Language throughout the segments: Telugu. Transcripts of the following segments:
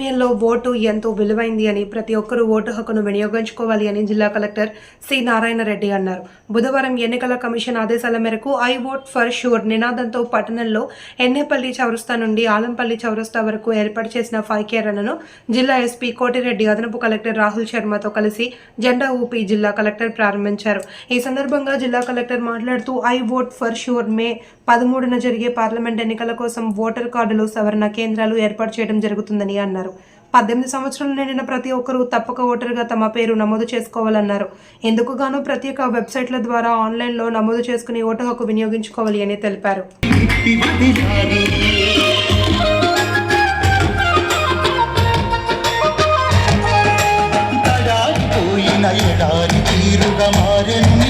సమయంలో ఓటు ఎంతో విలువైంది అని ప్రతి ఒక్కరూ ఓటు హక్కును వినియోగించుకోవాలి అని జిల్లా కలెక్టర్ సి నారాయణ రెడ్డి అన్నారు. బుధవారం ఎన్నికల కమిషన్ ఆదేశాల మేరకు ఐ ఓట్ ఫర్ షూర్ నినాదంతో పట్టణంలో ఎన్నేపల్లి చౌరస్తా నుండి ఆలంపల్లి చౌరస్తా వరకు ఏర్పాటు చేసిన ఫైవ్ కే రన్ను జిల్లా ఎస్పీ కోటిరెడ్డి అదనపు కలెక్టర్ రాహుల్ శర్మతో కలిసి జెండా ఊపి జిల్లా కలెక్టర్ ప్రారంభించారు. ఈ సందర్భంగా జిల్లా కలెక్టర్ మాట్లాడుతూ I vote for sure May పదమూడున జరిగే పార్లమెంట్ ఎన్నికల కోసం ఓటర్ కార్డులు సవరణ కేంద్రాలు ఏర్పాటు చేయడం జరుగుతుందని అన్నారు. పద్దెనిమిది సంవత్సరాలు నిండిన ప్రతి ఒక్కరూ తప్పక ఓటరుగా తమ పేరు నమోదు చేసుకోవాలన్నారు. ఎందుకు గాను ప్రత్యేక వెబ్సైట్ల ద్వారా ఆన్లైన్లో నమోదు చేసుకుని ఓటు హక్కు వినియోగించుకోవాలి అని తెలిపారు. తీరుగా మారెను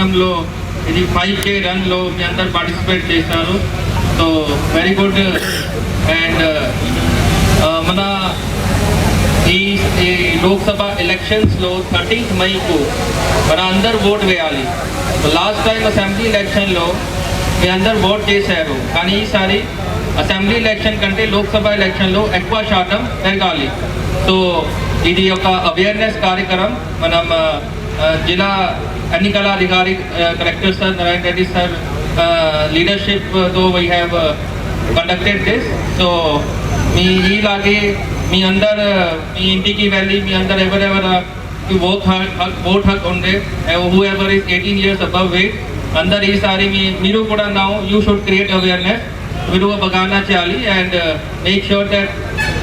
పట్నంలో ఇది ఫైవ్ కే రన్లో మీ అందరు పార్టిసిపేట్ చేశారు. సో వెరీ గుడ్ అండ్ మన ఈ లోక్సభ ఎలక్షన్స్లో థర్టీన్త్ మైకు మన అందరు ఓట్ వేయాలి. లాస్ట్ టైం అసెంబ్లీ ఎలక్షన్లో మీ అందరు ఓట్ చేశారు. కానీ ఈసారి అసెంబ్లీ ఎలక్షన్ కంటే లోక్సభ ఎలక్షన్లో ఎక్కువ శాతం పెరగాలి. సో ఇది ఒక అవేర్నెస్ కార్యక్రమం. మనం uh, ఆ, జిల్లా ఎన్నికల అధికారి collector sir Narayana Reddy sir లీడర్షిప్తో we have conducted this so మీ ఇలాగే మీ అందరు మీ ఇంటికి వెళ్ళి మీ అందరు ఎవరెవరు ఓట్ హక్ ఓట్ హక్ ఉండే whoever is eighteen years above wait అందరు ఈసారి మీ మీరు కూడా నా యూ షుడ్ క్రియేట్ అవేర్నెస్ మీరు బగానా చేయాలి అండ్ మేక్ షూర్ దట్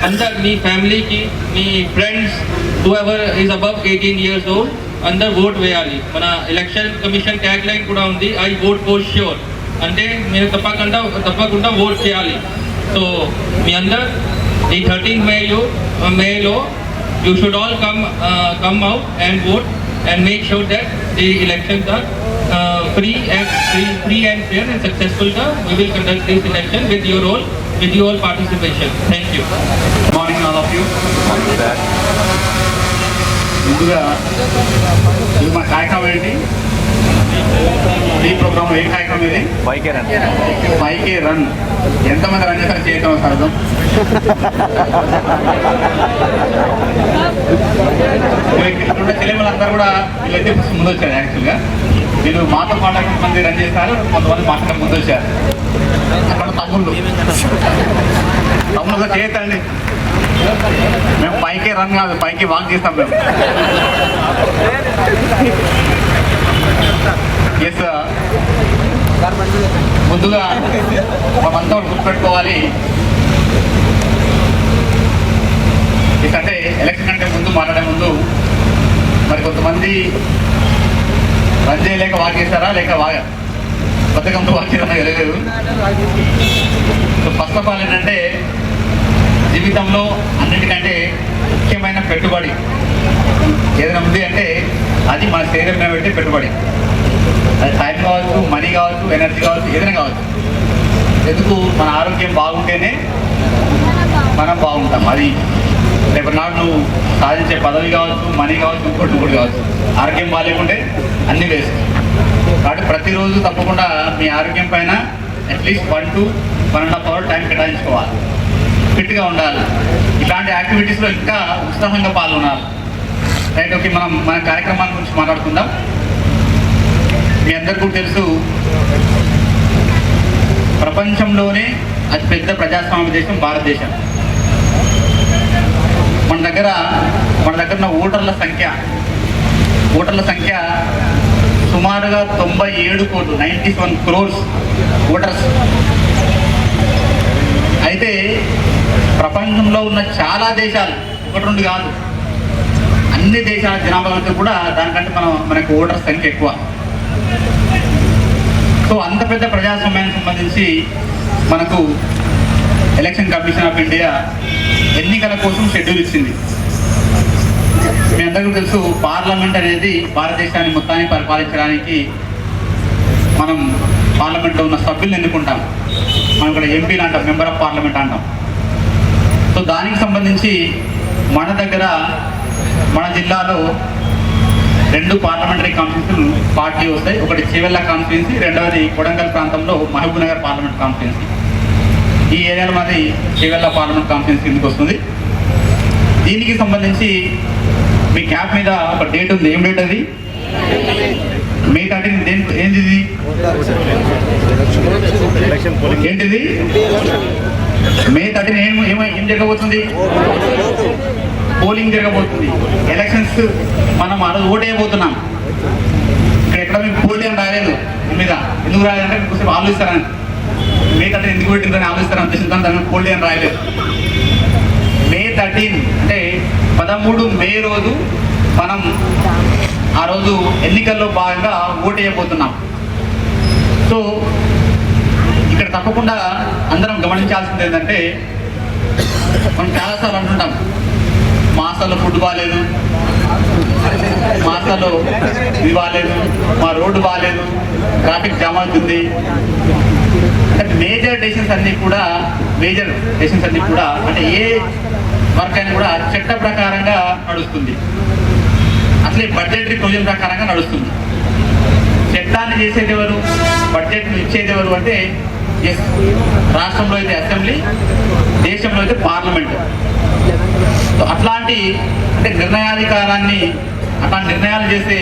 అందరు మీ ఫ్యామిలీకి మీ friends whoever is above eighteen years old అందరు ఓట్ వేయాలి. మన ఎలక్షన్ కమిషన్ ట్యాగ్ లైన్ కూడా ఉంది ఐ ఓట్ ఫోర్ ష్యూర్ అంటే మీరు తప్పకుండా తప్పకుండా ఓట్ చేయాలి. సో మీ అందరు ఈ థర్టీన్ మేలో మేలో you should all come come out and vote and make sure that the elections are free and free, free and fair and successful. గా we will conduct this election with your all with your all participation. Thank you. Morning all of you ముందుగా ఇది మా కార్యక్రమం ఏంటి? ఈ ప్రోగ్రామ్ ఏ కార్యక్రమం ఇది? బైకే రన్. పైకి రన్. ఎంతమంది రన్ చేస్తారు చేయటం సరదం ఇక్కడ చెల్లెమ్మలందరూ కూడా వీళ్ళైతే ముందు వచ్చారు యాక్చువల్గా. వీళ్ళు మాతో పాటు కొంతమంది రన్ చేస్తారు కొంతమంది మాతో ముందు వచ్చారు అక్కడ తమ్ముళ్ళు. తమ్ముడు చేయతండి మేము పైకి రన్ కాదు పైకి వాక్ చేస్తాం మేము. ఎస్ ముందుగా మనమంతా ఒకటి గుర్తుపెట్టుకోవాలి. ఎందుకంటే ఎలక్షన్ అంటే ముందు మాట్లాడే ముందు మరి కొంతమంది రన్ చేయలేక వాక్ చేస్తారా లేక వాగా బతకంతో వాక్ చేయడం తెలియదు సో ఫస్ట్ ఆఫ్ ఆల్ ఏంటంటే జీవితంలో అన్నిటికంటే ముఖ్యమైన పెట్టుబడి ఏదైనా ఉంది అంటే అది మన శరీరం మీద పెట్టే పెట్టుబడి. అది టైం కావచ్చు మనీ కావచ్చు ఎనర్జీ కావచ్చు ఏదైనా కావచ్చు. ఎందుకు? మన ఆరోగ్యం బాగుంటేనే మనం బాగుంటాం. అది రేపు నాడు నువ్వు సాధించే పదవి కావచ్చు మనీ కావచ్చు ఇంకోటి ఇంకోటి కావచ్చు. ఆరోగ్యం బాగాలేకుంటే అన్నీ వేస్ట్. కాబట్టి ప్రతిరోజు తప్పకుండా మీ ఆరోగ్యం పైన at least one to one and half hour time కేటాయించుకోవాలి. ఫిట్గా ఉండాలి. ఇలాంటి యాక్టివిటీస్లో ఇంకా ఉత్సాహంగా పాల్గొనాలి. రైట్ ఓకే మనం మన కార్యక్రమాల గురించి మాట్లాడుకుందాం. మీ అందరికీ కూడా తెలుసు ప్రపంచంలోనే అతిపెద్ద ప్రజాస్వామ్య దేశం భారతదేశం. మన దగ్గర మన దగ్గర ఉన్న ఓటర్ల సంఖ్య ఓటర్ల సంఖ్య సుమారుగా తొంభై ఏడు కోట్లు నైంటీ సెవెన్ క్రోర్స్ ఓటర్స్. అయితే ప్రపంచంలో ఉన్న చాలా దేశాలు ఒకటి రెండు కాదు. అన్ని దేశాల జనాభా కూడా దానికంటే మనం మనకు ఓటర్ సంఖ్య ఎక్కువ. సో అంత పెద్ద ప్రజాస్వామ్యానికి సంబంధించి మనకు ఎలక్షన్ కమిషన్ ఆఫ్ ఇండియా ఎన్నికల కోసం షెడ్యూల్ ఇచ్చింది. మీ అందరికీ తెలుసు పార్లమెంట్ అనేది భారతదేశాన్ని మొత్తాన్ని పరిపాలించడానికి మనం పార్లమెంట్లో ఉన్న సభ్యులను ఎన్నుకుంటాం. మనం ఇక్కడ ఎంపీలు అంటాం మెంబర్ ఆఫ్ పార్లమెంట్ అంటాం. సో దానికి సంబంధించి మన దగ్గర మన జిల్లాలో రెండు పార్లమెంటరీ కాన్స్టిట్యూన్సీలు పార్టీ వస్తాయి ఒకటి చివెల్ల కాన్స్టిట్యున్సీ రెండవది కొడంగల్ ప్రాంతంలో మహబూబ్ నగర్ పార్లమెంట్ కాన్స్టిట్యున్సీ ఈ ఏరియాలో మాది చివెల్ల పార్లమెంట్ కాన్స్టిట్యున్సీ కిందకి వస్తుంది దీనికి సంబంధించి మీ క్యాప్ మీద ఒక డేట్ ఉంది ఏం డేట్ అది మే థర్టీన్ ఏంటిది మే థర్టీన్ ఏం ఏం జరగబోతుంది? పోలింగ్ జరగబోతుంది. ఎలక్షన్స్ మనం ఆ రోజు ఓట్ వేయబోతున్నాం ఇక్కడ ఎక్కడ మీకు పోల్ అని రాలేదు. మీద ఎందుకు రాలేదంటే మీకు కొంచెం ఆలోచిస్తారని. మే థర్టీన్ ఎందుకు పెట్టిందని ఆలోచిస్తారని ఉద్దేశంతో దాని పోటీ అని రాయలేదు మే థర్టీన్ అంటే పదమూడు మే రోజు మనం ఆ రోజు ఎన్నికల్లో భాగంగా ఓట్ వేయబోతున్నాం సో తప్పకుండా అందరం గమనించాల్సింది ఏంటంటే మనం చాలాసార్లు అంటుంటాం మాసాల్లో ఫుడ్ బాగాలేదు మాసాల్లో ఇది బాగాలేదు మా రోడ్డు బాగాలేదు ట్రాఫిక్ జామ్ అవుతుంది. అంటే మేజర్ డెసిషన్స్ అన్నీ కూడా మేజర్ డెసిషన్స్ అన్నీ కూడా అంటే ఏ వర్క్ అయినా కూడా చట్ట ప్రకారంగా నడుస్తుంది. అసలే బడ్జెటరీ ప్రొవిజన్ ప్రకారంగా నడుస్తుంది. చట్టాన్ని చేసేది ఎవరు? బడ్జెట్ ఇచ్చేది ఎవరు? అంటే ఎస్ రాష్ట్రంలో అయితే అసెంబ్లీ దేశంలో అయితే పార్లమెంట్. సో అట్లాంటి అంటే నిర్ణయాధికారాన్ని అట్లాంటి నిర్ణయాలు చేసే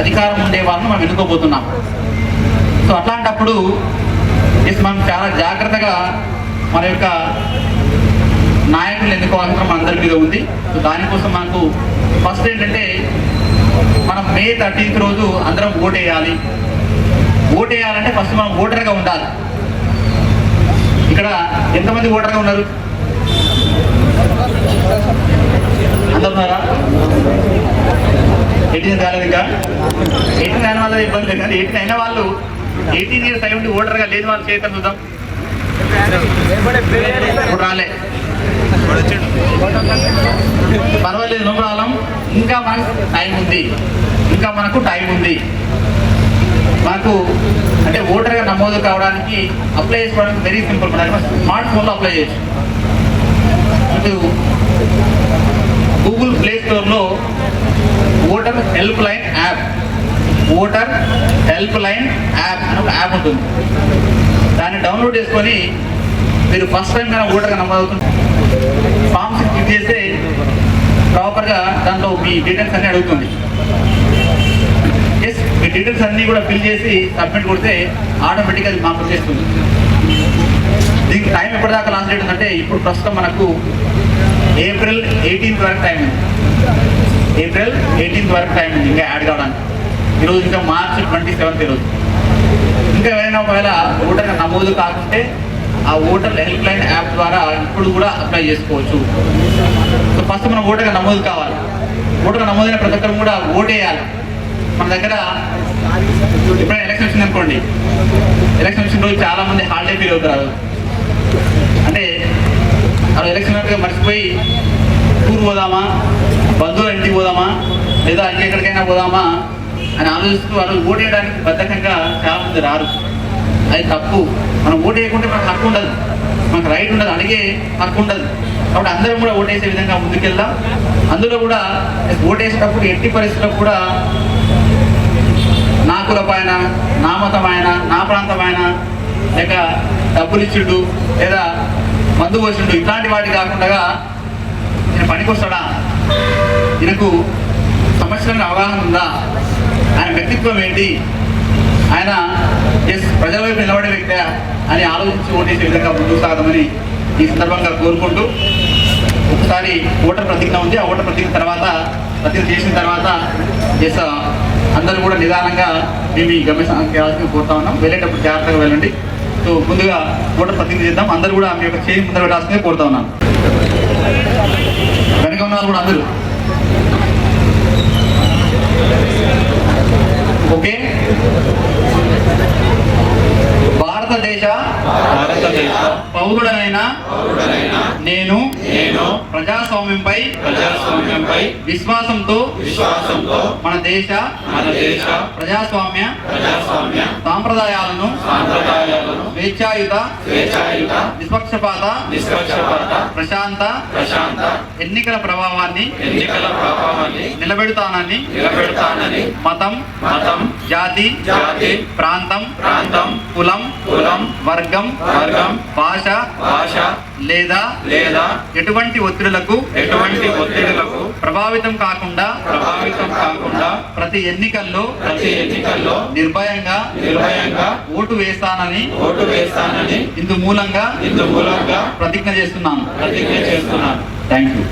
అధికారం ఉండే వాళ్ళని మనం ఎన్నుకోబోతున్నాం. సో అట్లాంటప్పుడు ఎస్ మనం చాలా జాగ్రత్తగా మన యొక్క నాయకులు ఎన్నుకోవాల్సిన మన అందరి మీద ఉంది. సో దానికోసం మనకు ఫస్ట్ ఏంటంటే మనం మే థర్టీన్త్ రోజు అందరం ఓటు వేయాలి ఓటు వేయాలంటే ఫస్ట్ మనం ఓటర్గా ఉండాలి. ఇక్కడ ఎంతమంది ఓటర్గా ఉన్నారు? అందరున్నారా ఎయిటీన్ కాలేదు ఇంకా? ఎయిటీన్ అయిన వాళ్ళ ఇబ్బంది లేదు కానీ ఎయిటీన్ అయిన వాళ్ళు ఎయిటీన్ ఇయర్స్ అయి ఉండి ఓటర్గా లేని వాళ్ళు చేయటం చూద్దాం. ఇప్పుడు రాలే. పర్వాలేదు నో ప్రాబ్లం. ఇంకా మనకు టైం ఉంది. ఇంకా మనకు టైం ఉంది. మాకు అంటే ఓటర్గా నమోదు కావడానికి అప్లై చేసుకోవడానికి వెరీ సింపుల్ మన స్మార్ట్ ఫోన్లో అప్లై చేయొచ్చు. ఇప్పుడు గూగుల్ ప్లే స్టోర్లో voter helpline app voter helpline app అని ఒక యాప్ ఉంటుంది. దాన్ని డౌన్లోడ్ చేసుకొని మీరు ఫస్ట్ టైం కానీ ఓటర్గా నమోదవుతుంది ఫామ్స్ క్లిక్ చేస్తే ప్రాపర్గా దాంట్లో మీ డీటెయిల్స్ అన్నీ అడుగుతుంది. డీటెయిల్స్ అన్నీ కూడా ఫిల్ చేసి సబ్మిట్ కొడితే ఆటోమేటిక్గా అది మాకు చేస్తుంది దీనికి టైం ఎప్పటిదాకా లాంచ్ చేయడం అంటే ఇప్పుడు ప్రస్తుతం మనకు ఏప్రిల్ ఎయిటీన్త్ వరకు టైం ఉంది. ఏప్రిల్ ఎయిటీన్త్ వరకు టైం ఉంది ఇంకా యాడ్ కావడానికి. ఈరోజు ఇంకా మార్చ్ ట్వంటీ సెవెంత్ ఈరోజు ఇంకా ఏమైనా ఒకవేళ ఓటర్ నమోదు కాకుంటే ఆ ఓటర్ హెల్ప్ లైన్ యాప్ ద్వారా ఇప్పుడు కూడా అప్లై చేసుకోవచ్చు. సో ఫస్ట్ మనం ఓటర్గా నమోదు కావాలి. ఓటర్ నమోదైన ప్రతి ఒక్కరు కూడా ఓటేయాలి. మన దగ్గర ఇప్పుడు ఎలక్షన్ అనుకోండి. ఎలక్షన్ రోజు చాలా మంది హాలిడే ఫీల్ అవుతారు అంటే అలా ఎలక్షన్ మర్చిపోయి టూర్ పోదామా? బంధువుల ఇంటికి పోదామా? లేదా ఇంకెక్కడికైనా పోదామా? అని ఆలోచిస్తూ వాళ్ళు ఓటేయడానికి బద్ధకంగా చాలా మంది రారు. అది తప్పు. మనం ఓటేయకుంటే వేయకుంటే మనకు హక్కు ఉండదు. మనకు రైట్ ఉండదు. అడిగే హక్కు ఉండదు. కాబట్టి అందరం కూడా ఓటేసే విధంగా ముందుకెళ్దాం. అందులో కూడా ఓటేసేటప్పుడు ఎట్టి పరిస్థితుల్లో కూడా కులపైన నా మతమైన నా ప్రాంతమైన లేక డబ్బులిచ్చుడు లేదా మందు పోసిండు ఇట్లాంటి వాటి కాకుండా నేను పనికొస్తాడా? ఈయనకు సమస్యలను అవగాహన ఉందా? ఆయన వ్యక్తిత్వం ఏంటి? ఆయన ఎస్ ప్రజల వైపు నిలబడే వ్యక్తి అని ఆలోచించి ఓటేసే విధంగా ముందుకు సాగమని ఈ సందర్భంగా కోరుకుంటూ ఒకసారి ఓటర్ ప్రతిజ్ఞ ఉంది. ఆ ఓటర్ ప్రతిజ్ఞ తర్వాత ప్రతిజ్ఞ చేసిన తర్వాత ఎస్ అందరూ కూడా నిదానంగా మేము ఈ గమ్యస్థానానికి కోరుతా ఉన్నాం. వెళ్ళేటప్పుడు జాగ్రత్తగా వెళ్ళండి. సో ముందుగా ఓటర్ ప్రతిజ్ఞ చేద్దాం. అందరూ కూడా మీ యొక్క చేయి ముందర పెట్టాల్సిందే కోరుతా ఉన్నాను. వెనక ఉన్న కూడా అందరూ. ఓకే? భారతదేశ భారతదేశ పౌరుడనైన పౌరుడనైన నేను నేను ప్రజాస్వామ్యంపై ప్రజాస్వామ్యంపై విశ్వాసంతో విశ్వాసంతో మన దేశ మన దేశ ప్రజాస్వామ్య ప్రజాస్వామ్య సాంప్రదాయాలను సాంప్రదాయాలను స్వేచ్ఛాయుత స్వేచ్ఛాయుత నిష్పక్షపాత నిష్పక్షపాత ప్రశాంత ప్రశాంత ఎన్నికల ప్రభావాన్ని ఎన్నికల ప్రభావాన్ని నిలబెడతానని నిలబెడతానని మతం మతం జాతి జాతి ప్రాంతం ప్రాంతం కులం కులం వర్గం వర్గం భాష భాష లేదా లేదా ఎటువంటి ఒత్తిడులకు ఎటువంటి ఒత్తిడులకు ప్రభావితం కాకుండా ప్రభావితం కాకుండా ప్రతి ఎన్నికల్లో ప్రతి ఎన్నికల్లో నిర్భయంగా నిర్భయంగా ఓటు వేస్తానని ఓటు వేస్తానని ఇందు మూలంగా ఇందు మూలంగా ప్రతిజ్ఞ చేస్తున్నాను. ప్రతిజ్ఞ చేస్తున్నాను. Thank you